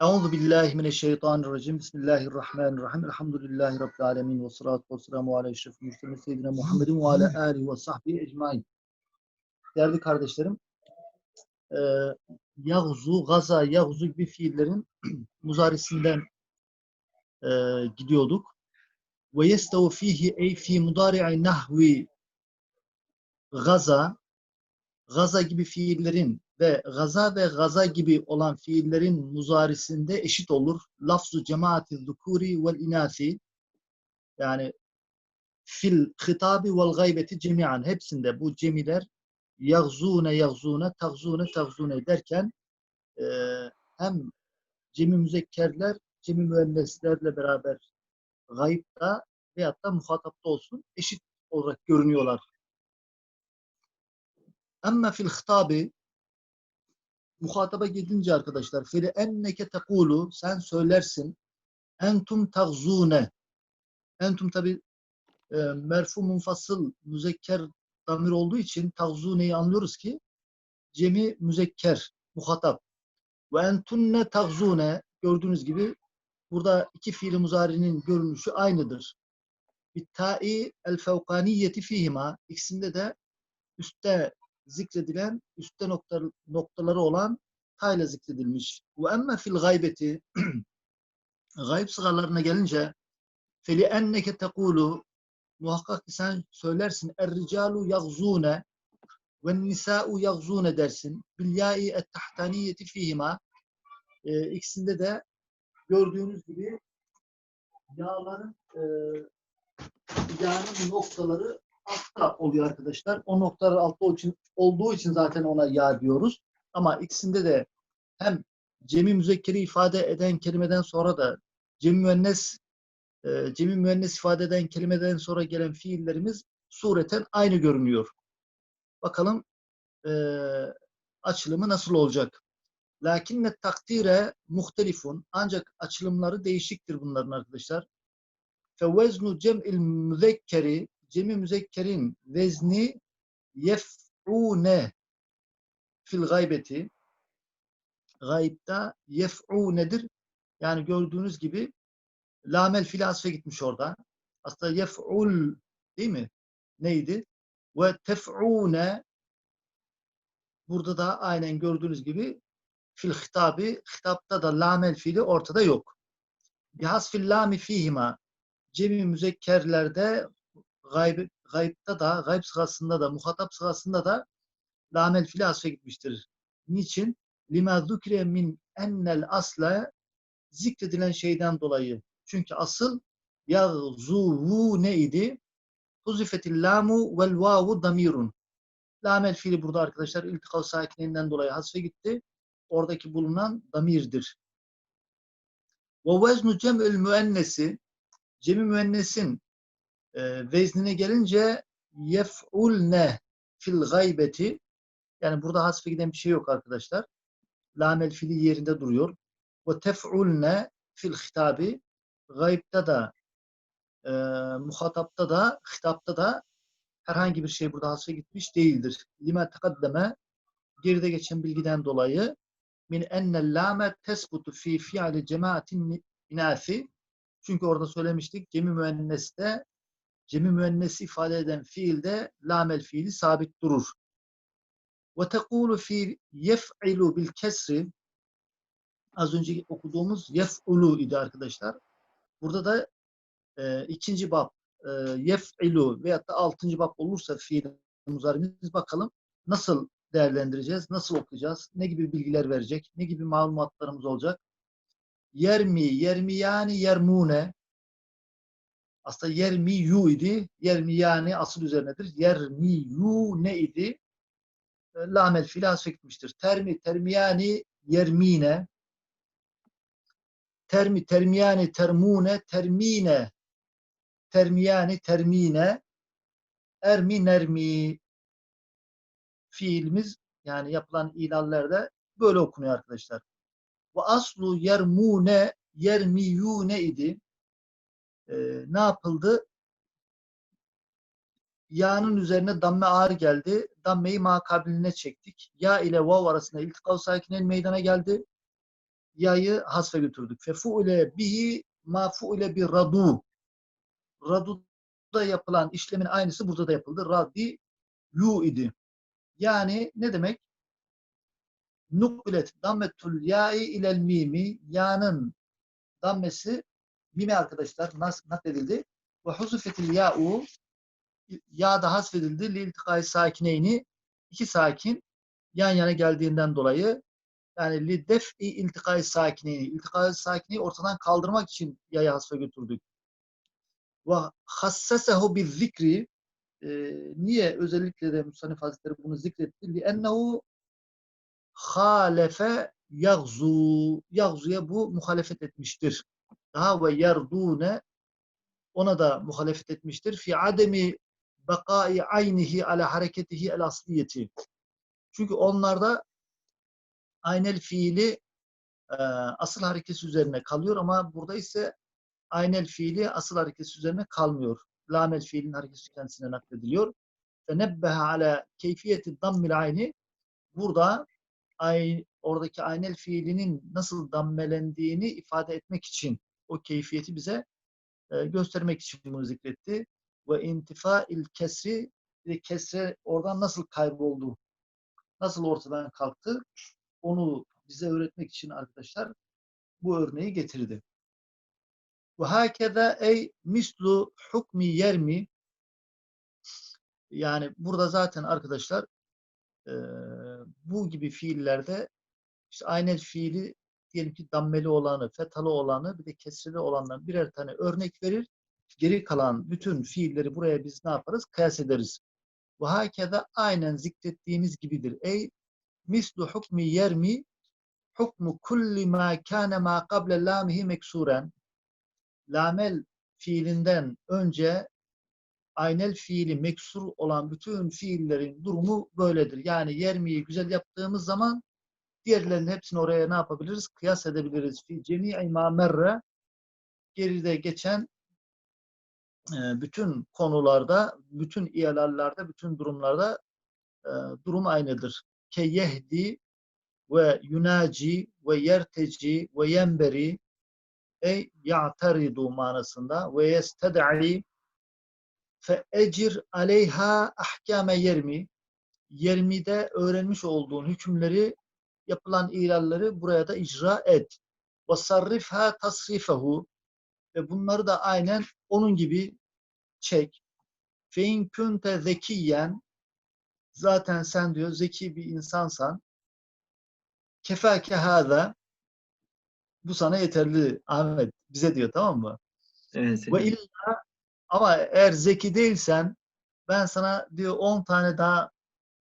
Euzu billahi mineşşeytanirracim. Bismillahirrahmanirrahim. Elhamdülillahi rabbil alamin ve salatu vesselamu ala eşrefil murselin seyyidina Muhammedin ve ala alihi ve sahbihi ecmaîn. Değerli kardeşlerim, e, yağzu, gaza, yağzu gibi fiillerin muzarisinden e, gidiyorduk. Ve yestevu fihi ey fi mudari'i nahvi gaza, gaza gibi fiillerin ve gaza ve gaza gibi olan fiillerin muzarisinde eşit olur. Lafzu cemaati zukuri vel inasi yani fil hitabi vel gaybeti cemiyan hepsinde bu cemiler yagzune yagzune tagzune tagzune derken e, hem cemi müzekkerler cemi müenneslerle beraber gayipta veyahut da muhatapta olsun eşit olarak görünüyorlar. Ama fil hitabi muhataba gidince arkadaşlar fili enneke tekulu sen söylersin entum tagzune entum tabi e, merfu munfasıl müzekker damir olduğu için tagzuneyi anlıyoruz ki cemi müzekker muhatap ve entunne tagzune gördüğünüz gibi burada iki fiili muzarinin görünüşü aynıdır. Bittai el fevkaniyeti fihima ikisinde de üstte zikredilen üstte nokta, noktaları olan tayla zikredilmiş. Ve emme fil gaybeti gayb sıralarına gelince feli enneke tekulu muhakkak ki sen söylersin er ricalu yagzune ve nisa'u yagzune dersin. Bil ya'i et tahtaniyeti fihima e, ikisinde de gördüğünüz gibi yağların e, yağının noktaları altta oluyor arkadaşlar. O noktalar altta olduğu için zaten ona ya diyoruz. Ama ikisinde de hem cemi müzekkeri ifade eden kelimeden sonra da cemi müennes e, cemi müennes ifade eden kelimeden sonra gelen fiillerimiz sureten aynı görünüyor. Bakalım e, açılımı nasıl olacak? Lakinne takdire muhtelifun ancak açılımları değişiktir bunların arkadaşlar. Feveznu cem'il müzekkeri cemi müzekkerin vezni yef'une fil gaybeti gayipta yef'u nedir? Yani gördüğünüz gibi lamel fil asfe gitmiş orada. Aslında yef'ul değil mi? Neydi? Ve tef'une burada da aynen gördüğünüz gibi fil hitabi hitapta da lamel fiili ortada yok. Bihasfil lami fihima cemi müzekkerlerde gayb, gaybta da, gayb sırasında da, muhatap sırasında da lamel fili asfe gitmiştir. Niçin? Lima zukre min ennel asla zikredilen şeyden dolayı. Çünkü asıl yagzuvu neydi? Huzifetil lamu vel vavu damirun. Lamel fiili burada arkadaşlar iltikav sakininden dolayı hasfe gitti. Oradaki bulunan damirdir. Ve veznu cem'ül müennesi cemi müennesin e, veznine gelince yef'ulne fil gaybeti yani burada hasfe giden bir şey yok arkadaşlar. Lamel fili yerinde duruyor. Ve tef'ulne fil hitabi gaybta da e, muhatapta da hitapta da herhangi bir şey burada hasfe gitmiş değildir. Lima tekaddeme geride geçen bilgiden dolayı min ennel lame tesbutu fi fi'li cemaatin inasi çünkü orada söylemiştik cemi müenneste cemi müennesi ifade eden fiilde lamel fiili sabit durur. Ve tekulu fi yef'ilu bil kesri az önce okuduğumuz yef'ulu idi arkadaşlar. Burada da e, ikinci bab e, yef'ilu veyahut da altıncı bab olursa fiil muzarimiz bakalım nasıl değerlendireceğiz, nasıl okuyacağız, ne gibi bilgiler verecek, ne gibi malumatlarımız olacak. Yermi, yermi yani yermune aslında yermi yu idi. Yermi yani asıl üzerinedir. Yermi yu ne idi? Lamel filas gitmiştir. Termi, termiyani yermine termi, termiyani termune, termine termiyani termine ermi nermi fiilimiz yani yapılan ilallerde böyle okunuyor arkadaşlar. Ve aslu yermune yermiyune idi. Ee, ne yapıldı? Ya'nın üzerine damme ağır geldi. Dammeyi makabiline çektik. Ya ile vav arasında iltikav sakinen meydana geldi. yayı hasfe götürdük. Fefu'ile bihi ma fu'ile bir radu. Radu'da yapılan işlemin aynısı burada da yapıldı. Radi yu idi. Yani ne demek? Nukbilet dammetul ya'i ilel mimi. Ya'nın dammesi mimi arkadaşlar nas nakledildi. Ve huzufetil ya'u ya da hasfedildi. Liltikai sakineyni iki sakin yan yana geldiğinden dolayı yani li def'i iltikai sakineyni iltikai sakineyi ortadan kaldırmak için yayı hasfe götürdük. Ve hassesehu bir zikri e, niye özellikle de Musannif Hazretleri bunu zikretti? Li ennehu halefe yagzu yagzuya bu muhalefet etmiştir. Daha ve yerdune ona da muhalefet etmiştir. Fi ademi bekai aynihi ala hareketihi el asliyeti. Çünkü onlarda aynel fiili e, asıl harekesi üzerine kalıyor ama burada ise aynel fiili asıl harekesi üzerine kalmıyor. Lamel fiilin harekesi kendisine naklediliyor. Fenebbeha ala keyfiyeti dammil ayni burada ay, oradaki aynel fiilinin nasıl dammelendiğini ifade etmek için o keyfiyeti bize e, göstermek için bunu zikretti. Ve intifa il kesri de kesre oradan nasıl kayboldu, nasıl ortadan kalktı onu bize öğretmek için arkadaşlar bu örneği getirdi. Ve hakeza ey mislu hukmi yermi yani burada zaten arkadaşlar e, bu gibi fiillerde işte aynel fiili diyelim ki dammeli olanı, fetalı olanı bir de kesreli olandan birer tane örnek verir. Geri kalan bütün fiilleri buraya biz ne yaparız? Kıyas ederiz. Bu hakeda aynen zikrettiğimiz gibidir. Ey mislu hukmi yermi hukmu kulli ma kana ma qabla lamihi meksuren lamel fiilinden önce aynel fiili meksur olan bütün fiillerin durumu böyledir. Yani yermiyi güzel yaptığımız zaman diğerlerinin hepsini oraya ne yapabiliriz? Kıyas edebiliriz. Fi cemi'i ma merre geride geçen e, bütün konularda, bütün iyalarlarda, bütün durumlarda e, durum aynıdır. Ke yehdi ve yunaci ve yerteci ve yenberi ey ya'taridu manasında ve yested'i fe ecir aleyha ahkame yermi yermide öğrenmiş olduğun hükümleri yapılan ilalleri buraya da icra et. Sarrifha tasrifehu ve bunları da aynen onun gibi çek. İn kunte zekiyen zaten sen diyor zeki bir insansan kefake hâzâ bu sana yeterli Ahmet bize diyor tamam mı? Evet. Ve illa ama eğer zeki değilsen ben sana diyor 10 tane daha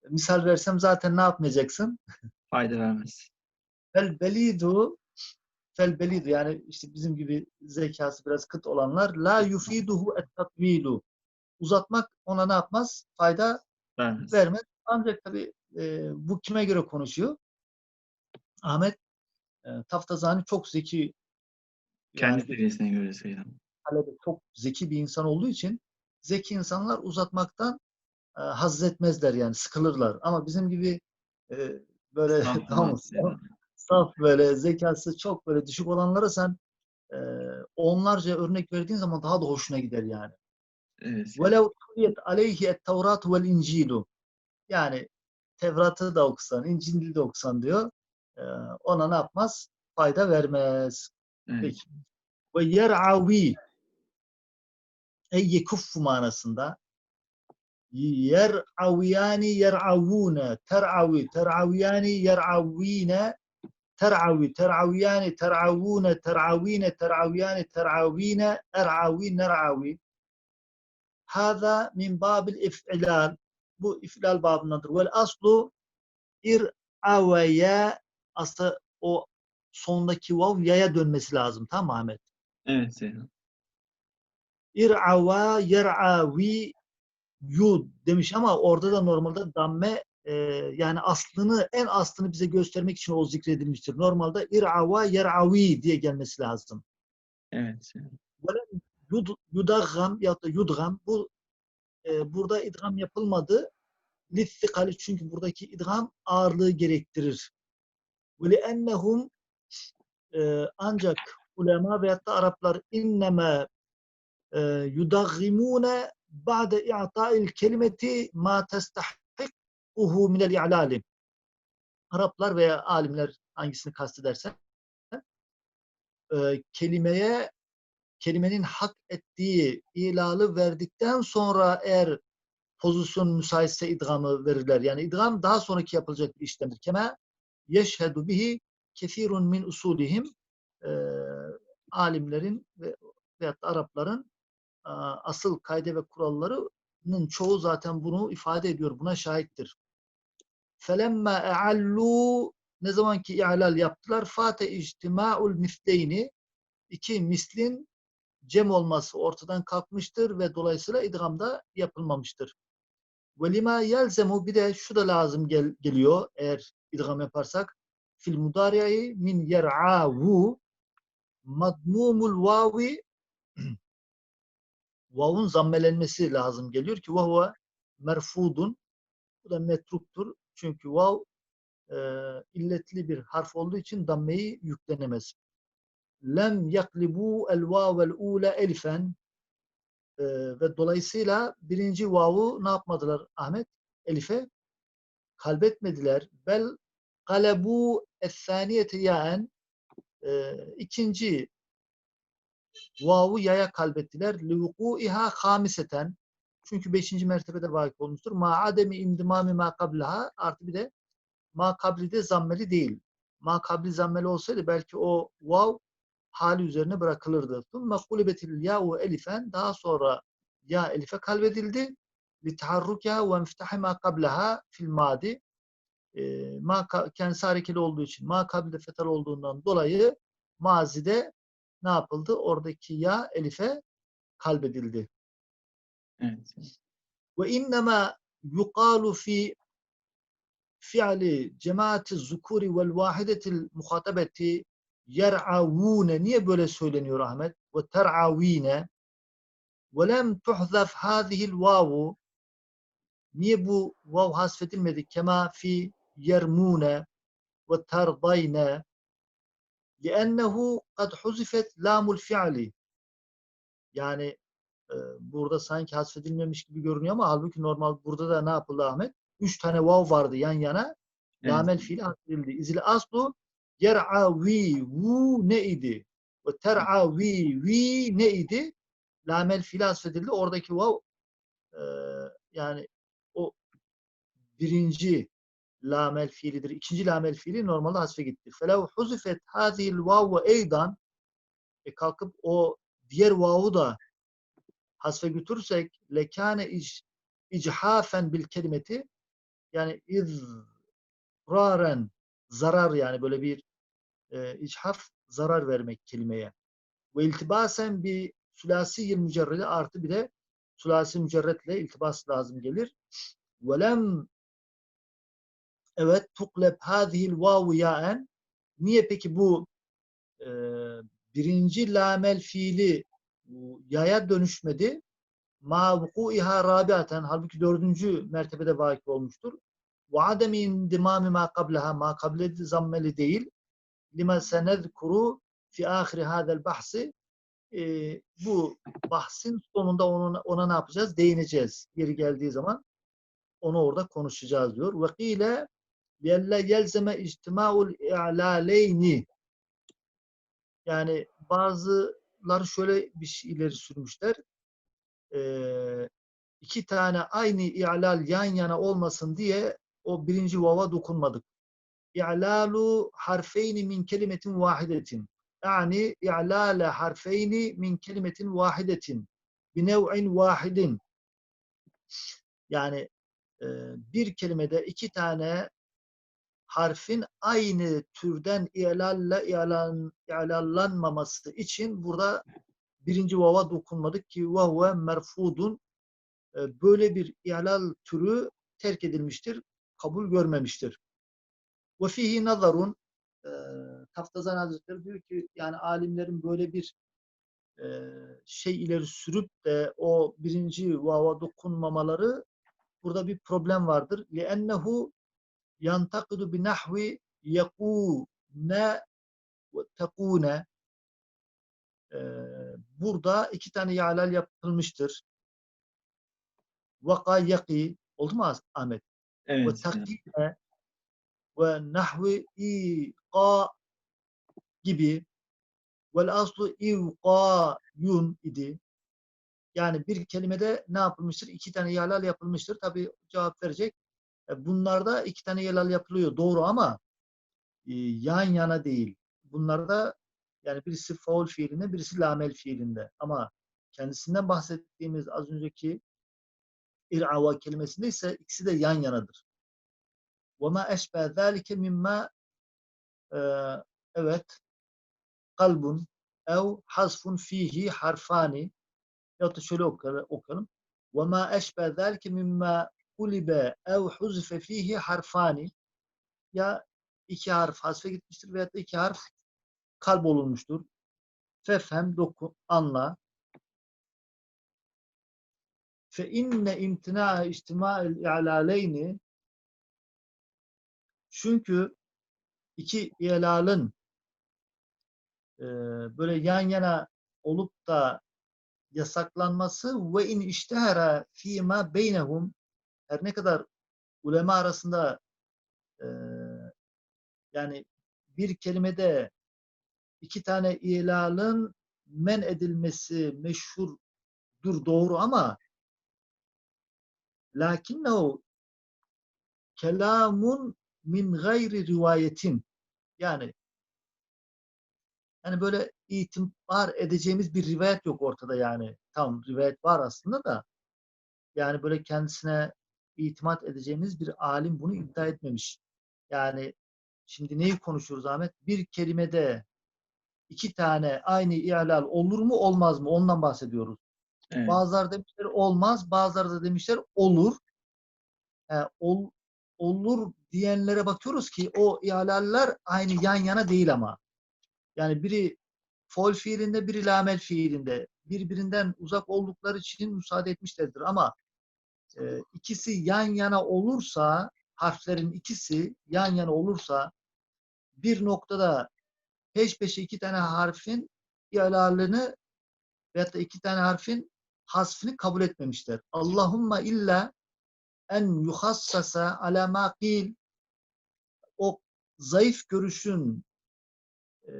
misal versem zaten ne yapmayacaksın? Fayda vermez. Fel belidu fel belidu yani işte bizim gibi zekası biraz kıt olanlar la yufiduhu et tatvilu uzatmak ona ne yapmaz? Fayda Vermez. vermez. Ancak tabii e, bu kime göre konuşuyor? Ahmet e, Taftazani çok zeki Kendi yani seviyesine göre talebe çok zeki bir insan olduğu için zeki insanlar uzatmaktan e, haz etmezler yani sıkılırlar. Ama bizim gibi e, böyle Saf tamam mı? olan sayılan. saf böyle zekası çok böyle düşük olanlara sen e, onlarca örnek verdiğin zaman daha da hoşuna gider yani. Evet. وَلَوْ تُلِيَتْ عَلَيْهِ التَّوْرَاتُ وَالْاِنْجِيلُ Yani Tevrat'ı da okusan, İncil'i de okusan diyor. e, ona ne yapmaz? Fayda vermez. Evet. Peki. Ve yer'avi ey yekuffu manasında yer'aviyani yer'avune ter'avi ter'aviyani yer'avine ter'avi ter'aviyani ter'avune ter'avine ter'aviyani ter'avine er'avi ner'avi Hâzâ min bâbil if'ilâl. Bu if'ilal babındadır. Vel aslu ir'aveye aslında o sondaki vav yaya dönmesi lazım. Tamam mı Ahmet? Evet sayılan. İr'ava yer'avi yud demiş ama orada da normalde damme e, yani aslını en aslını bize göstermek için o zikredilmiştir. Normalde ir'ava yer'avi diye gelmesi lazım. Evet. Velem yud, yudagam ya da yudgam bu e, burada idgam yapılmadı. Littikali çünkü buradaki idgam ağırlığı gerektirir. Ve li'ennehum e, ancak ulema veyahut da Araplar inneme e, yudagimune ba'de i'ta'il kelimeti ma testahikuhu minel i'lali. Araplar veya alimler hangisini kastederse e, kelimeye kelimenin hak ettiği ilalı verdikten sonra eğer pozisyon müsaitse idgamı verirler. Yani idgam daha sonraki yapılacak bir işlemdir. Kema yeşhedü bihi kefirun min usulihim e, alimlerin ve veyahut da Arapların asıl kayde ve kurallarının çoğu zaten bunu ifade ediyor. Buna şahittir. Felemme e'allu ne zaman ki i'lal yaptılar fate ictima'ul misleyni iki mislin cem olması ortadan kalkmıştır ve dolayısıyla idgamda yapılmamıştır. Ve lima yelzemu bir de şu da lazım gel- geliyor eğer idgam yaparsak fil mudari'i min yer'avu madmumul vavi vavun zammelenmesi lazım geliyor ki vahve merfudun bu da metruktur. Çünkü vav e, illetli bir harf olduğu için dammeyi yüklenemez. Lem yaklibu el vavel ule elifen e, ve dolayısıyla birinci vavu ne yapmadılar Ahmet? Elife kalbetmediler. Bel galebu es-saniyete yaen e, ikinci vavu yaya kalbettiler. Livuku'iha hamiseten çünkü beşinci mertebede vakı olmuştur. Ma ademi indimami ma kablaha artı bir de ma kabli de zammeli değil. Ma kabli zammeli olsaydı belki o vav hali üzerine bırakılırdı. Thumma kulibetil ya'u elifen daha sonra ya elife kalbedildi. Li taharrukiha ve infitahi ma kablaha fil madi. E, ma kendisi harekeli olduğu için ma kabli fetal olduğundan dolayı mazide ne yapıldı? Oradaki ya elife kalbedildi. Evet. Ve innema yuqalu fi fi'li cemaati zukuri vel vahidetil muhatabeti yer'avune niye böyle söyleniyor Ahmet? Ve ter'avine ve lem tuhzaf hazihil vavu niye bu vav hasfedilmedi? Kema fi yermune ve terdayne لأنه قد حذفت لام الفعل yani e, burada sanki hasfedilmemiş gibi görünüyor ama halbuki normal burada da ne yapıldı Ahmet? Üç tane vav vardı yan yana. Evet. Lamel fiili hasfedildi. İzli aslu yer'avi vu ne idi? Ve ter'avi vi ne idi? Lamel fiili hasfedildi. Oradaki vav e, yani o birinci lamel fiilidir. İkinci lamel fiili normalde hasfe gitti. Felev huzifet hazihil vavu eydan e kalkıp o diğer vavu da hasfe götürürsek lekane ic, ichafen bil kelimeti yani izraren zarar yani böyle bir e, içhaf zarar vermek kelimeye. Ve iltibasen bir sülasi mücerrede artı bir de sülasi mücerretle iltibas lazım gelir. Velem evet tukleb hadihil vavu yaen niye peki bu e, birinci lamel fiili yaya dönüşmedi? Ma vuku'iha rabiaten halbuki dördüncü mertebede vakı olmuştur. Ve ademi indimami ma kableha ma kable zammeli değil. Lima senezkuru fi ahiri hadel bahsi e, bu bahsin sonunda ona, ona ne yapacağız? Değineceğiz. Yeri geldiği zaman onu orada konuşacağız diyor. Ve kile yelle yelzeme ictimaul i'laleyni yani bazıları şöyle bir şey ileri sürmüşler. Ee, iki tane aynı i'lal yan yana olmasın diye o birinci vava dokunmadık. İ'lalu harfeyni min kelimetin vahidetin. Yani i'lale harfeyni min kelimetin vahidetin. Binev'in vahidin. Yani e, bir kelimede iki tane harfin aynı türden i'lalle i'lan, i'lallanmaması için burada birinci vava dokunmadık ki vahve merfudun E, böyle bir i'lal türü terk edilmiştir, kabul görmemiştir. Ve fihi nazarun e, Taftazan Hazretleri diyor ki yani alimlerin böyle bir e, şey ileri sürüp de o birinci vava dokunmamaları burada bir problem vardır. لِأَنَّهُ yantakidu bi nahvi yekûne ve yatekune Ee, burada iki tane yalal yapılmıştır. Vaka yaki oldu mu Ahmet? Ve Evet. takdime ve nahvi iqa gibi vel aslu ivqayun idi. Yani bir kelimede ne yapılmıştır? İki tane yalal yapılmıştır. Tabi cevap verecek. E, Bunlarda iki tane yalal yapılıyor. Doğru ama e, yan yana değil. Bunlarda yani birisi faul fiilinde, birisi lamel fiilinde. Ama kendisinden bahsettiğimiz az önceki ir'ava kelimesinde ise ikisi de yan yanadır. وَمَا اَشْبَهَ ذَٰلِكَ مِمَّا e, evet kalbun ev hasfun fihi harfani ya da şöyle okuyalım. okuyalım. وَمَا اَشْبَهَ ذَٰلِكَ مِمَّا ulibe ev huzife fihi harfani ya iki harf hasfe gitmiştir veyahut da iki harf kalp olunmuştur. Fefhem dokun, anla. Fe inne imtina içtima'il i'laleyni çünkü iki ilalın e, böyle yan yana olup da yasaklanması ve in iştehara fîmâ beynehum her ne kadar ulema arasında e, yani bir kelimede iki tane ilalın men edilmesi meşhurdur doğru ama lakinnehu kelamun min gayri rivayetin yani yani böyle itibar edeceğimiz bir rivayet yok ortada yani. Tam rivayet var aslında da yani böyle kendisine itimat edeceğimiz bir alim bunu iddia etmemiş. Yani şimdi neyi konuşuyoruz Ahmet? Bir kelimede iki tane aynı ihlal olur mu olmaz mı? Ondan bahsediyoruz. Evet. Bazıları demişler olmaz, bazıları da demişler olur. E, ol, olur diyenlere bakıyoruz ki o ihlaller aynı yan yana değil ama. Yani biri fol fiilinde, biri lamel fiilinde. Birbirinden uzak oldukları için müsaade etmişlerdir ama e, ikisi yan yana olursa, harflerin ikisi yan yana olursa bir noktada peş peşe iki tane harfin ihlalını veyahut da iki tane harfin hasfini kabul etmemişler. Allahumma illa en yuhassasa ala ma qil o zayıf görüşün e,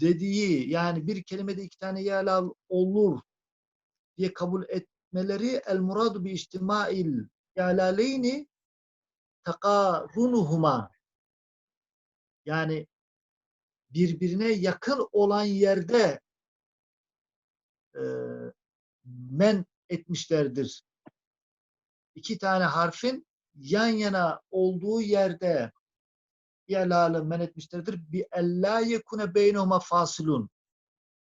dediği yani bir kelimede iki tane ihlal olur diye kabul etmeleri el muradu bi içtimail ihlaleyni tekarunuhuma yani birbirine yakın olan yerde e, men etmişlerdir. İki tane harfin yan yana olduğu yerde ihlalı men etmişlerdir. Bi ella yekune beynehuma fasilun.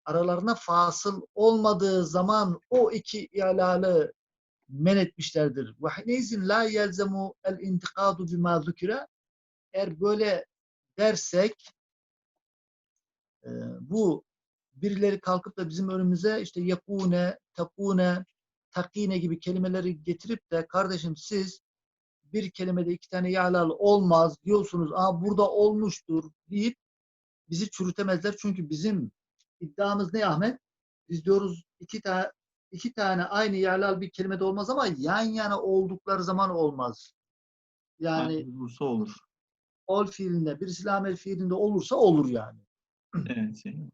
Aralarına fasıl olmadığı zaman o iki ihlalı men etmişlerdir. Ve hineyzin la yelzemu el intikadu bima. Eğer böyle dersek e, bu birileri kalkıp da bizim önümüze işte yakune, takune, takine gibi kelimeleri getirip de kardeşim siz bir kelimede iki tane yalal olmaz diyorsunuz. Aa burada olmuştur deyip bizi çürütemezler. Çünkü bizim iddiamız ne Ahmet? Biz diyoruz iki tane iki tane aynı yalal bir kelimede olmaz ama yan yana oldukları zaman olmaz. Yani bulursa olur. ol fiilinde, birisi lamel fiilinde olursa olur yani. Evet. evet.